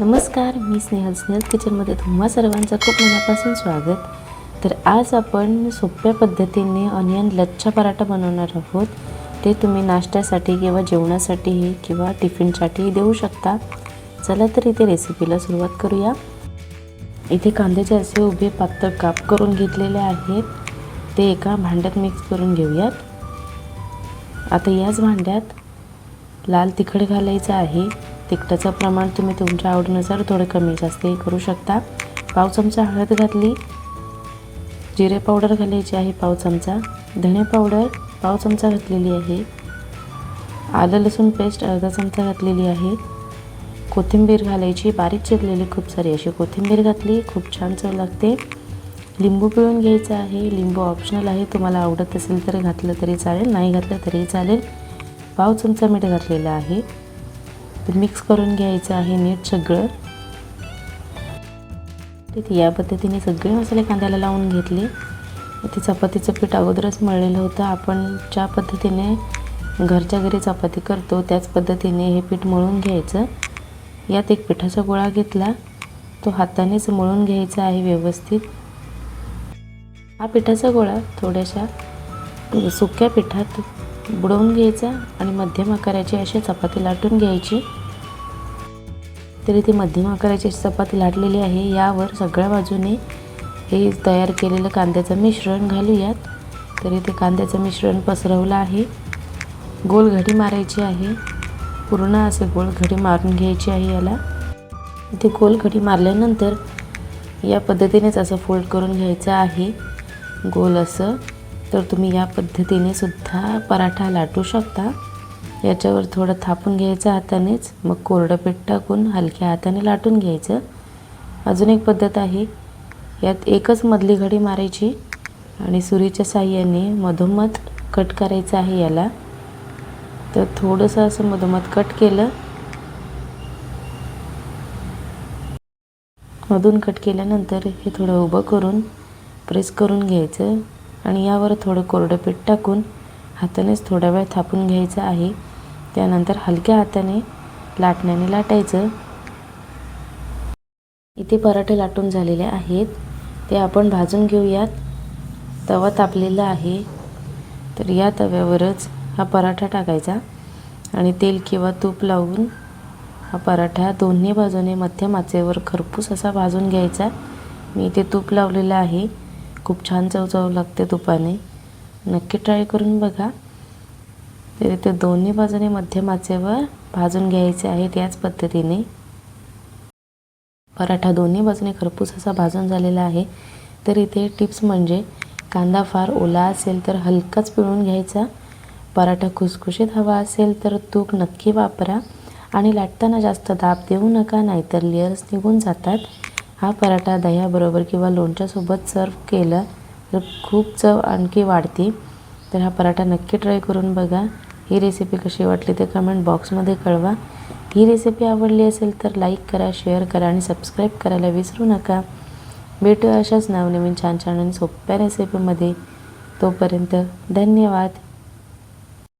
नमस्कार मी स्नेहल स्नेहल किचनमध्ये तुम्हा सर्वांचं खूप मनापासून स्वागत. तर आज आपण सोप्या पद्धतीने ऑनियन लच्छा पराठा बनवणार आहोत. ते तुम्ही नाश्त्यासाठी किंवा जेवणासाठीही किंवा टिफिनसाठीही देऊ शकता. चला तर इथे रेसिपीला सुरुवात करूया. इथे कांद्याचे असे उभे पातळ काप करून घेतलेले आहेत. ते एका भांड्यात मिक्स करून घेऊयात. आता याच भांड्यात लाल तिखट घालायचं आहे. तिखटाचं प्रमाण तुम्ही तुमच्या आवडीनुसार थोडं कमी जास्तही करू शकता. पाव चमचा हळद घातली. जिरे पावडर घालायची आहे पाव चमचा. धणे पावडर पाव चमचा घातलेली आहे. आलं लसूण पेस्ट अर्धा चमचा घातलेली आहे. कोथिंबीर घालायची. बारीक चिरलेली खूप सारी अशी कोथिंबीर घातली. खूप छान चव लागते. लिंबू पिळून घ्यायचं आहे. लिंबू ऑप्शनल आहे. तुम्हाला आवडत असेल तर घातलं तरी चालेल. नाही घातलं तरी चालेल. पाव चमचा मीठ घातलेलं आहे. तर मिक्स करून घ्यायचं आहे नीट सगळं. तिथे या पद्धतीने सगळे मसाले कांद्याला लावून घेतले. ते चपातीचं पीठ अगोदरच मळलेलं होतं. आपण ज्या पद्धतीने घरच्या घरी चपाती करतो त्याच पद्धतीने हे पीठ मळून घ्यायचं. यात एक पिठाचा गोळा घेतला. तो हातानेच मळून घ्यायचा आहे व्यवस्थित. हा पिठाचा गोळा थोड्याशा सुक्या पिठात बुडवून घ्यायचा आणि मध्यम आकाराची अशी चपाती लाटून घ्यायची. तरी ती मध्यम आकाराची चपाती लाटलेली आहे. यावर सगळ्या बाजूने हे तयार केलेलं कांद्याचं मिश्रण घालूयात. तरी ते कांद्याचं मिश्रण पसरवलं आहे. गोल घडी मारायची आहे. पूर्ण असे गोल घडी मारून घ्यायची आहे याला. ते गोल घडी मारल्यानंतर या पद्धतीनेच असं फोल्ड करून घ्यायचं आहे. गोल असं. तर तुम्ही या पद्धतीने सुद्धा पराठा लाटू शकता. याच्यावर थोडं थापून घ्यायचं हातानेच मग कोरडं पीठ टाकून हलक्या हाताने लाटून घ्यायचं. अजून एक पद्धत आहे यात एकच मधली घडी मारायची आणि सुरीच्या साह्याने मधोमध कट करायचं आहे याला. तर थोडंसं असं मधोमध कट केलं. मधून कट केल्यानंतर हे थोडं उभं करून प्रेस करून घ्यायचं. आणि यावर थोडं कोरडं पीठ टाकून हातानेच थोडा वेळ थापून घ्यायचं आहे. त्यानंतर हलक्या हाताने लाटण्याने लाटायचं. इथे पराठे लाटून झालेले आहेत. ते आपण भाजून घेऊयात. तवा तापलेला आहे. तर या तव्यावरच हा पराठा टाकायचा आणि तेल किंवा तूप लावून हा पराठा दोन्ही बाजूने मध्यम आचेवर खरपूस असा भाजून घ्यायचा. मी इथे तूप लावलेलं आहे. खूप छान चव चव लागते तुपाने नक्की ट्राय करून बघा. तर इथे दोन्ही बाजूने मध्यम आचेवर भाजून घ्यायचे आहेत याच पद्धतीने. पराठा दोन्ही बाजूने खरपूस असा भाजून झालेला आहे. तर इथे टिप्स म्हणजे कांदा फार ओला असेल तर हलकाच पिळून घ्यायचा. पराठा खुसखुशीत हवा असेल तर तूप नक्की वापरा. आणि लाटताना जास्त दाब देऊ नका नाहीतर लेअर्स निघून जातात. हा पराठा दह्याबरोबर किंवा लोणच्यासोबत सर्व केला तर खूप चव आणखी वाढते. तर हा पराठा नक्की ट्राय करून बघा. ही रेसिपी कशी वाटली ते कमेंट बॉक्समध्ये कळवा. ही रेसिपी आवडली असेल तर लाईक करा शेअर करा आणि सबस्क्राईब करायला विसरू नका. भेटूया अशाच नवनवीन छान छान आणि सोप्या रेसिपीमध्ये तोपर्यंत धन्यवाद.